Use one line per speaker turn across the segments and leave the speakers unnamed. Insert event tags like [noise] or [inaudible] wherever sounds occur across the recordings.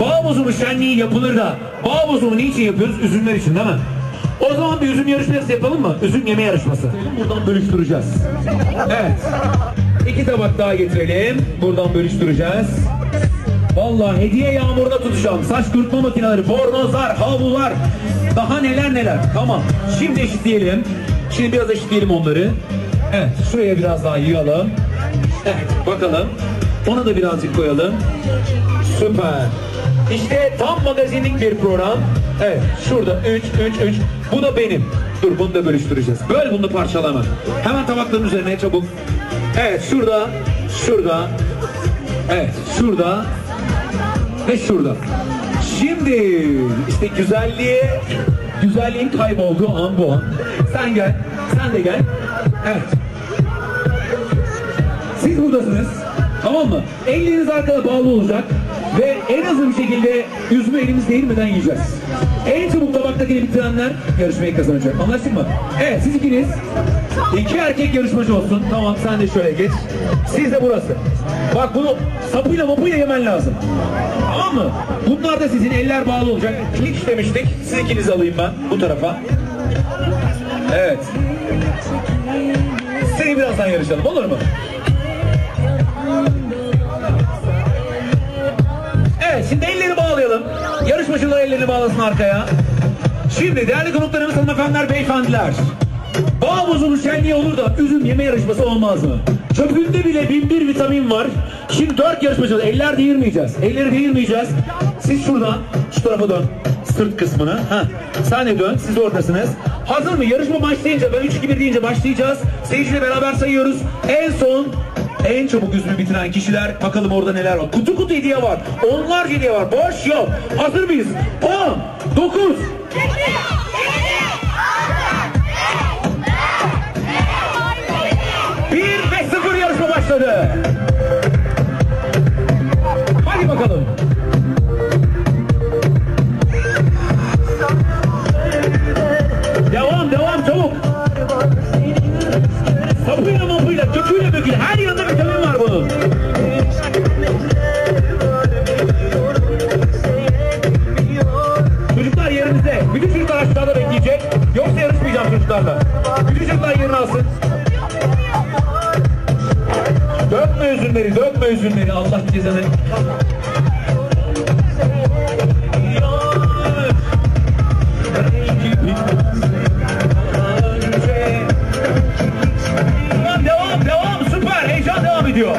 Bağ bozumu şenliği yapılır da bağ bozumu niçin yapıyoruz? Üzümler için değil mi? O zaman bir üzüm yarışması yapalım mı? Üzüm yeme yarışması. Buradan bölüştüreceğiz. Evet. İki tabak daha getirelim. Buradan bölüştüreceğiz. Vallahi hediye yağmuruna tutacağım. Saç kurutma makineleri, bornozlar, havlular. Daha neler neler. Tamam. Şimdi eşitleyelim. Şimdi biraz eşitleyelim onları. Evet. Şuraya biraz daha yığalım. Evet. Bakalım. Ona da birazcık koyalım. Süper. İşte tam magazinlik bir program. Evet. Şurada 3, 3, 3. Bu da benim. Dur bunu da bölüştüreceğiz. Böl bunu parçalama. Hemen tabakların üzerine çabuk. Evet. Şurada. Şurada. Evet. Şurada ve şurada. Şimdi işte güzelliğe güzelliğin kaybolduğu an bu an. Sen gel. Sen de gel. Evet. Siz buradasınız. Tamam mı? Elleriniz arkada bağlı olacak. Ve en hızlı bir şekilde yüzümü elimiz değirmeden yiyeceğiz. En çabuk tabaktakini bitirenler yarışmayı kazanacak. Anlaştık mı? Evet siz ikiniz iki erkek yarışmacı olsun. Tamam sen de şöyle geç. Siz de burası. Bak bunu sapıyla mapıyla yemen lazım. Tamam mı? Bunlar da sizin eller bağlı olacak. Hiç demiştik. Siz ikinizi alayım ben bu tarafa. Evet. Seni birazdan yarışalım olur mu? Şimdi elleri bağlayalım. Yarışmacılar ellerini bağlasın arkaya. Şimdi değerli konuklarımız hanımefendiler, beyefendiler. Bağ bozulu şenliği olur da üzüm yeme yarışması olmaz mı? Çöpünde bile bin bir vitamin var. Şimdi dört yarışmacı eller değirmeyeceğiz. Elleri değirmeyeceğiz. Siz şuradan şu tarafa dön. Sırt kısmını. Ha. De dön. Siz oradasınız. Hazır mı? Yarışma başlayınca ben 3 2 1 deyince başlayacağız. Seyirciyle beraber sayıyoruz. En son en çabuk üzümü bitiren kişiler bakalım orada neler var. Kutu kutu hediye var. Onlarca hediye var. Boş yok. Hazır mıyız? 10 9 1 ve 0 yarışma başladı. Hadi bakalım. Devam devam çabuk. Sapıyla mapıyla, köküyle böküyle her yanında çocuklarla. Bütün çocuklar yerini alsın. Dökme üzümleri, dökme üzümleri. Allah cezanı. Devam, devam. Süper. Heyecan devam ediyor.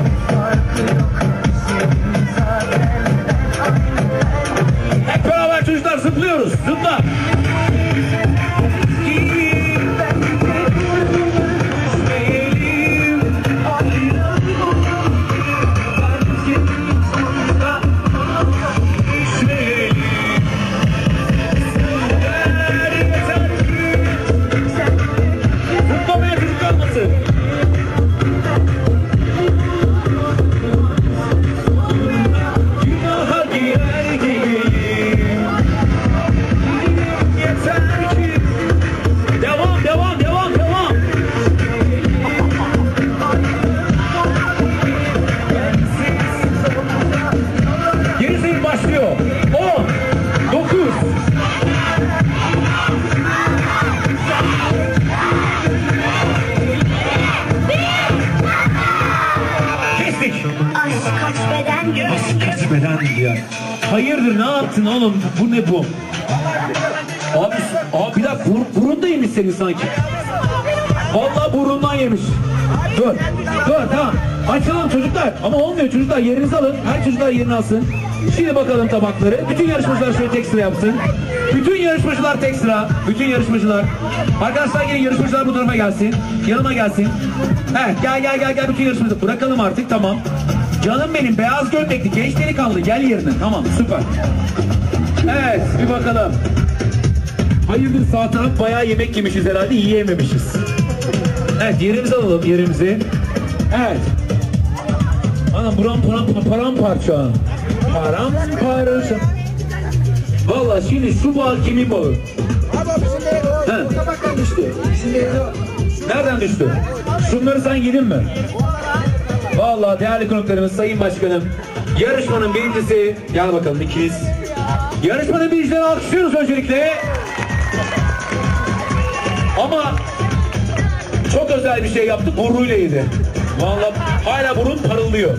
Hep beraber çocuklar zıplıyoruz. Zıpla.
Beden gibi
Kaç beden diyor. Hayırdır ne yaptın oğlum? Bu ne bu? Abi, abi bir dakika bur, burun da yemiş senin sanki. Vallahi burundan yemiş. Dur, dur tamam. Açalım çocuklar. Ama olmuyor çocuklar yerinizi alın. Her çocuklar yerini alsın. Şimdi bakalım tabakları. Bütün yarışmacılar şöyle tek sıra yapsın. Bütün yarışmacılar tek sıra. Bütün yarışmacılar. Arkadaşlar gelin yarışmacılar bu tarafa gelsin. Yanıma gelsin. Evet gel gel gel gel bütün yarışmacılar. Bırakalım artık tamam. Canım benim beyaz gömlekli genç delikanlı gel yerine. Tamam süper. Evet bir bakalım. Hayırdır sağ taraf bayağı yemek yemişiz herhalde yiyememişiz. Evet yerimizi alalım yerimizi. Evet. Anam buram param paramparça. Paramparça. Valla şimdi şu bağ kimin bağı? He. Nereden düştü? Şunları sen yedin mi? Vallahi değerli konuklarımız, sayın başkanım, Yarışmanın birincisi, gel bakalım ikiniz. Yarışmanın birincilerini alkışlıyoruz öncelikle. Ama çok özel bir şey yaptı, burnuyla yedi. Vallahi hala burun parıldıyor.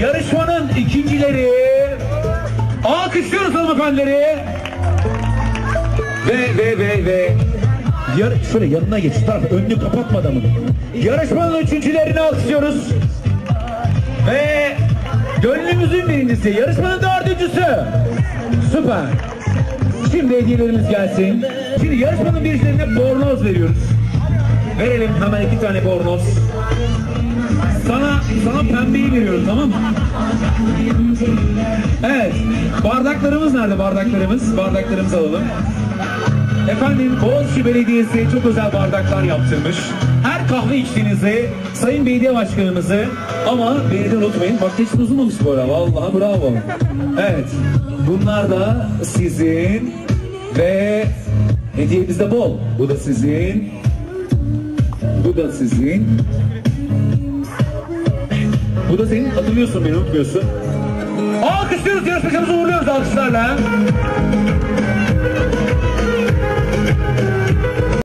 Yarışmanın ikincileri, alkışlıyoruz hanımefendileri. Ve ve ve ve Yar şöyle yanına geç şu tarafa önünü kapatma adamın. Yarışmanın üçüncülerini alkışlıyoruz. Ve gönlümüzün birincisi, yarışmanın dördüncüsü. Süper. Şimdi hediyelerimiz gelsin. Şimdi yarışmanın birincilerine bornoz veriyoruz. Verelim hemen iki tane bornoz. Sana sana pembeyi veriyoruz tamam mı? Evet. Bardaklarımız nerede bardaklarımız? Bardaklarımızı alalım. Efendim Boğaziçi Belediyesi çok özel bardaklar yaptırmış. Her kahve içtiğinizi Sayın Belediye Başkanımızı ama belediye unutmayın bak hiç uzunmamış bu ara vallahi bravo. Evet bunlar da sizin ve hediyemiz de bol. Bu da sizin. Bu da sizin. Bu da senin hatırlıyorsun beni unutmuyorsun. Alkışlıyoruz yarışmacımızı uğurluyoruz alkışlarla. Yeah. [laughs]